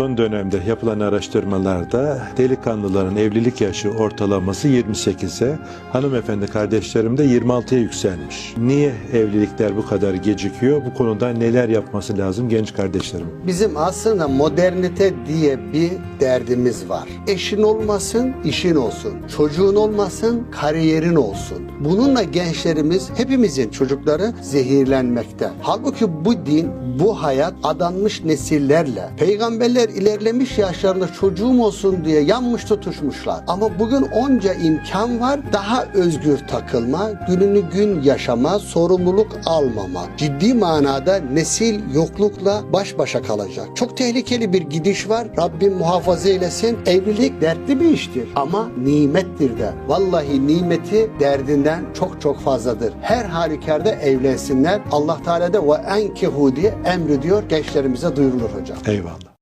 Son dönemde yapılan araştırmalarda delikanlıların evlilik yaşı ortalaması 28'e, hanımefendi kardeşlerim de 26'ya yükselmiş. Niye evlilikler bu kadar gecikiyor? Bu konuda neler yapması lazım genç kardeşlerim? Bizim aslında modernite diye bir derdimiz var. Eşin olmasın, işin olsun. Çocuğun olmasın, kariyerin olsun. Bununla gençlerimiz, hepimizin çocukları zehirlenmekte. Halbuki bu din, bu hayat adanmış nesillerle, peygamberler ilerlemiş yaşlarında çocuğum olsun diye yanmış tutuşmuşlar. Ama bugün onca imkan var, daha özgür takılma, gününü gün yaşama, sorumluluk almama. Ciddi manada nesil yoklukla baş başa kalacak. Çok tehlikeli bir gidiş var. Rabbim muhafaza eylesin. Evlilik dertli bir iştir ama nimettir de. Vallahi nimeti derdinden çok çok fazladır. Her halükarda evlensinler. Allah Teala da ve enkehu diye emrediyor gençlerimize duyurulur hocam. Eyvallah.